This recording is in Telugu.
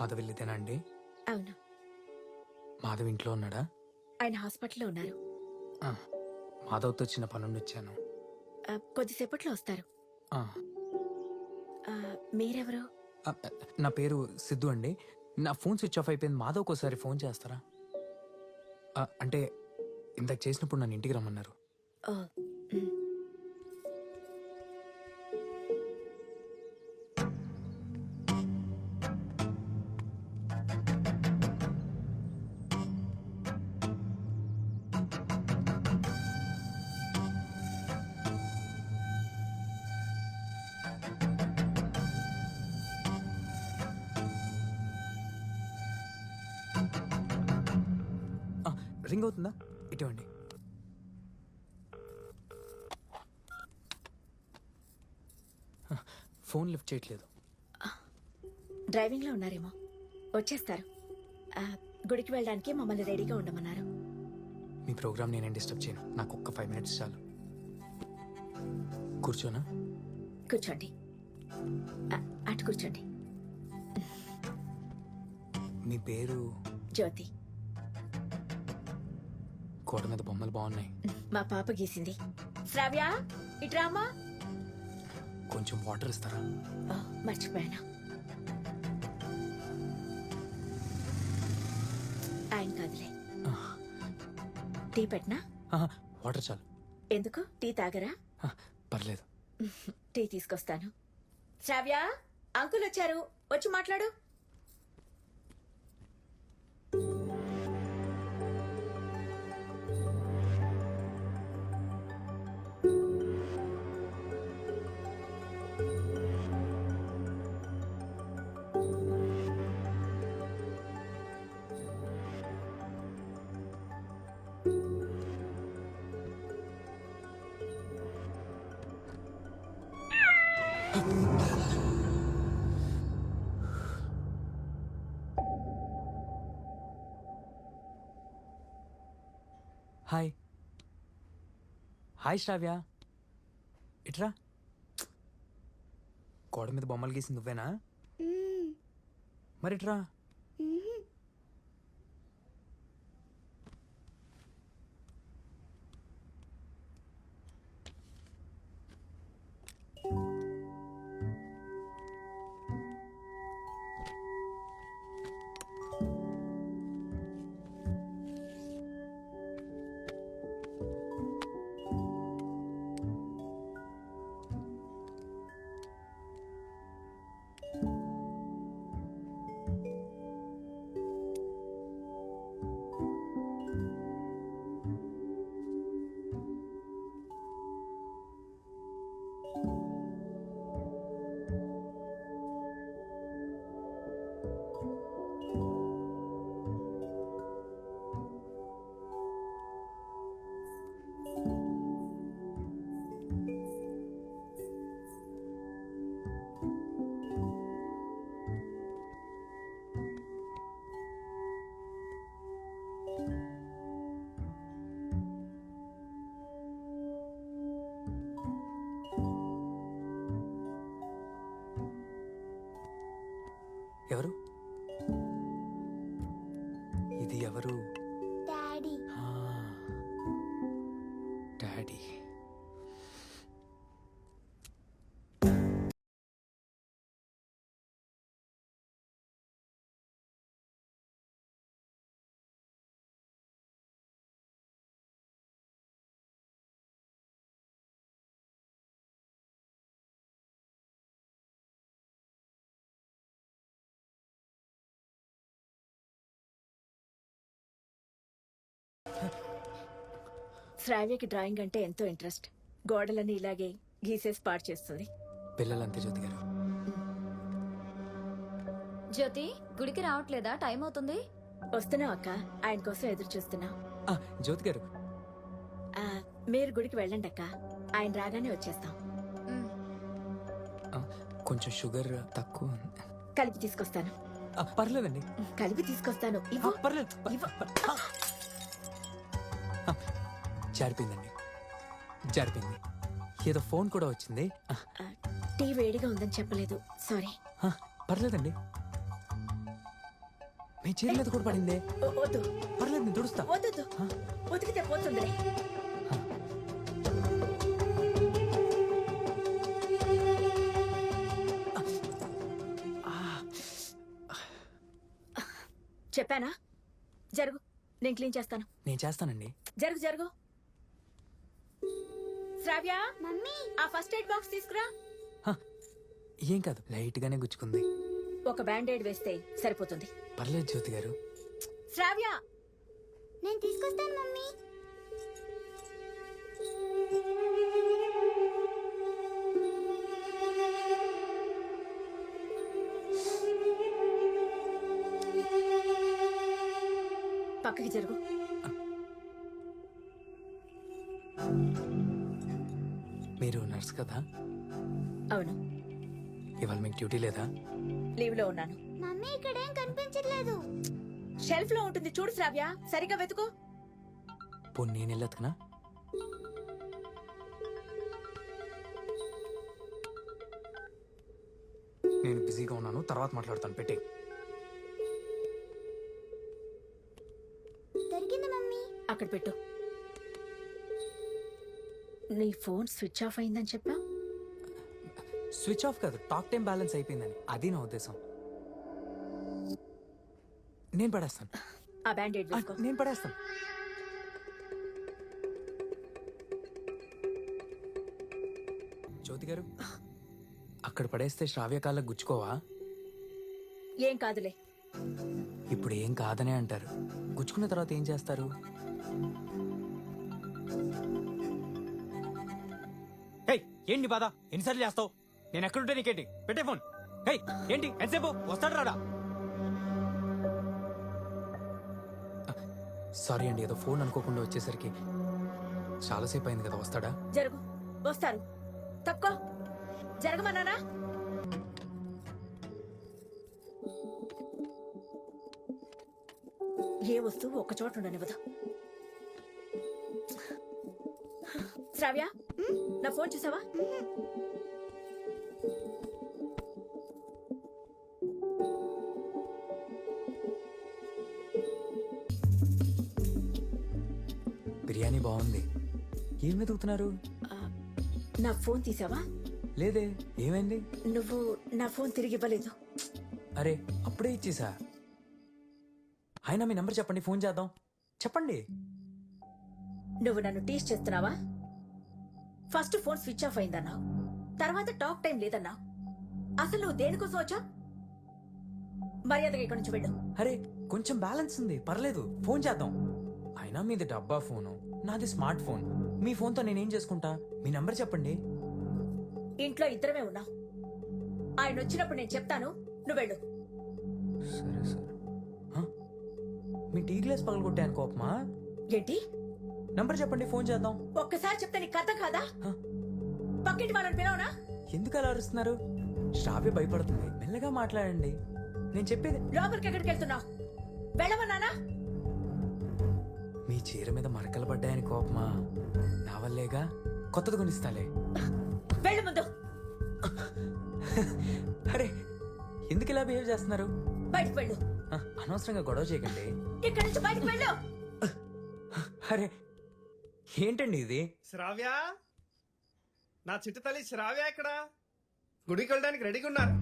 మాధవిల్లిదేనా అండి? అవును. మాధవ్ ఇంట్లో ఉన్నాడా? ఆయన హాస్పిటల్లో ఉన్నారు. ఆ, మాధవ్తో చిన్న పనుండి వచ్చాను కొద్దిసేపట్లో వస్తారు. మీరెవరు? నా పేరు సిద్ధు అండి. నా ఫోన్ స్విచ్ ఆఫ్ అయిపోయింది. మాధవ్ ఒకసారి ఫోన్ చేస్తారా? అంటే ఇంత చేసినప్పుడు నన్ను ఇంటికి రమ్మన్నారు. రింగ్ అవుతుందా? ఇటువంటి ఫోన్ లిఫ్ట్ చేయట్లేదు. డ్రైవింగ్లో ఉన్నారేమో. వచ్చేస్తారు. గుడికి వెళ్ళడానికి మమ్మల్ని రెడీగా ఉండమన్నారు. మీ ప్రోగ్రామ్ నేనేం డిస్టర్బ్ చేయను. నాకు ఒక్క ఫైవ్ మినిట్స్ చాలు. కూర్చోనా? కూర్చోండి. అటు కూర్చోండి. మీ పేరు? జ్యోతి. గోడ మీద బొమ్మలు బాగున్నాయి. మా పాప గీసింది. శ్రావ్య ఇట్రామా కొంచెం వాటర్ ఇస్తారా? మర్చిపోయాను. ఆయన కాదులే. టీ పెట్టనా? వాటర్ చాలు. ఎందుకు? టీ తాగరా? పర్లేదు. టీ తీసుకొస్తాను. శ్రావ్య అంకుల్ వచ్చారు. వచ్చి మాట్లాడు. హాయ్ హాయ్ శ్రావ్య ఇట్రా. గోడ మీద బొమ్మలు గీసి నువ్వేనా? మరి ఎవరు? ఇది ఎవరు? శ్రావ్యకి డ్రాయింగ్ అంటే ఎంతో ఇంట్రెస్ట్. గోడలని ఇలాగే గీసేసి పాడు చేస్తుంది. పిల్లలంతే జ్యోతి గారు. జ్యోతి గుడికి రావట్లేదా? టైం అవుతుంది. వస్తున్నావు అక్క. ఆయన కోసం ఎదురు చూస్తున్నాం. ఆ, జ్యోతి గారు. ఆ, మీరు గుడికి వెళ్ళండి అక్క. ఆయన రాగానే వచ్చేస్తాం. ఆ, కొంచెం షుగర్ తక్కువ కలిపి తీసుకొస్తాను. ఆ, పర్లేదండి. కలిపి తీసుకొస్తాను. ఆ, ఇవ్వు. పర్లేదు. ప- ఇవ్వు. ఆ, జారిపోయిందండి. జారిపోయింది. ఏదో ఫోన్ కూడా వచ్చింది. టీ వేడిగా ఉందని చెప్పలేదు. సారీ. పర్లేదండి. మీ చేతి మీద కూడా పడిందే. వద్దు. పర్లేదు నేను తుడుస్తా. వద్దు ఉతికితే పోతుందిలే. చెప్పానా? జరుగు. నేను క్లీన్ చేస్తాను. నేను చేస్తానండి. జరుగు జరుగు. శ్రావ్య మమ్మీ. ఆ ఫస్ట్ ఎయిడ్ బాక్స్ తీసుకురా. హ, ఏం కాదు లైట్ గానే గుచ్చుకుంది. ఒక బ్యాండేడ్ వేస్తే సరిపోతుంది. పర్లేదు జ్యోతి గారు. శ్రావ్య. నేను తీసుకొస్తాను మమ్మీ. పక్కకి జరుగు. నర్స్ కదా? అవును. ఇవాళ మీకు డ్యూటీ లేదా? లీవ్లో ఉన్నాను. మమ్మీ ఇక్కడేం కనిపించట్లేదు. షెల్ఫ్లో ఉంటుంది. చూడు శ్రావ్య సరిగ్గా వెతుకు. పోనీ నేను వెళ్ళొద్దునా నేను బిజీగా ఉన్నాను. తర్వాత మాట్లాడతాను. పెట్టి. దొరికింది మమ్మీ. అక్కడ పెట్టు. నీ ఫోన్ స్విచ్ ఆఫ్ అయిందని చెప్పా? స్విచ్ ఆఫ్ కాదు టాక్ టైం బ్యాలెన్స్ అయిపోయిందని. అది నా ఉద్దేశం. నేను పడేస్తాను. ఆ బ్యాండేడ్ ఆ, వేసుకో నేను పడేస్తాను. జ్యోతి గారు అక్కడ పడేస్తే శ్రావ్య కాళ్ళకు గుచ్చుకోవా? ఏం కాదులే. ఇప్పుడు ఏం కాదనే అంటారు. గుచ్చుకున్న తర్వాత ఏం చేస్తారు? ఏంటి బాధ? ఎన్నిసార్లు చేస్తావు? నేను ఎక్కడుంటే నీకేంటి? పెట్టే ఫోన్. హేయ్ ఏంటి? ఎంతసేపు? వస్తాడు రాడా? సారీ అండి ఏదో ఫోన్ అనుకోకుండా వచ్చేసరికి చాలాసేపు అయింది కదా వస్తాడా? జరుగు వస్తారు. తప్పుకో. జరగమన్నానా ఏ వస్తువు ఒక్క చోట ఉండనివ్వదు. శ్రావ్య? నా ఫోన్ చూసావా? బిర్యానీ బాగుంది. ఏం వెతుకుతున్నారు? నా ఫోన్ తీసావా? లేదే ఏమైంది? నువ్వు నా ఫోన్ తిరిగి ఇవ్వలేదు. అరే అప్పుడే ఇచ్చేసా. అయినా మీ నంబర్ చెప్పండి ఫోన్ చేద్దాం. చెప్పండి. నువ్వు నన్ను టీస్ చేస్తున్నావా? ఫస్ట్ ఫోన్ స్విచ్ ఆఫ్ అయిందన్నావు తర్వాత టాక్ టైం లేదన్నావు అసలు నువ్వు దేనికోసం వచ్చా మర్యాదగా ఇక్కడి నుంచి వెళ్ళు. అరే కొంచెం బ్యాలెన్స్ ఉంది. పర్లేదు ఫోన్ చేద్దాం. అయినా మీది డబ్బా ఫోను నాది స్మార్ట్ ఫోన్. మీ ఫోన్తో నేనేం చేసుకుంటా? మీ నంబర్ చెప్పండి. ఇంట్లో ఇద్దరమే ఉన్నావు ఆయన వచ్చినప్పుడు నేను చెప్తాను నువ్వు వెళ్ళు. సరే సరే. హ? మీ టీ గ్లాస్ పగలగొట్టాను కోపమా? ఏంటి? నంబర్ చెప్పండి ఫోన్ చేద్దాం. ఒక్కసారి చెప్తే నీకు అర్థం కాదా? పక్కింటి వాళ్ళని పిలవనా? ఎందుకు అలా అరుస్తున్నారు? శ్రావ్య భయపడుతుంది. మెల్లగా మాట్లాడండి. నేను చెప్పేది లోపలికి ఎక్కడికి వెళ్తున్నావు? వెళ్ళమన్నానా? మీ చీర మీద మరకలు పడ్డాయని కోపమా? నా వల్లేగా? కొత్తది కొనిస్తాలే. వెళ్ళు ముందు. అరే ఎందుకు ఇలా బిహేవ్ చేస్తున్నారు? బయటికి వెళ్ళు. అనవసరంగా గొడవ చేయకండి. ఇక్కడి నుంచి బయటికి వెళ్ళు. అరే ఏంటండి ఇది? శ్రావ్య? నా చిట్టు తల్లి శ్రావ్య ఇక్కడ? గుడికి వెళ్ళడానికి రెడీగా ఉన్నారు.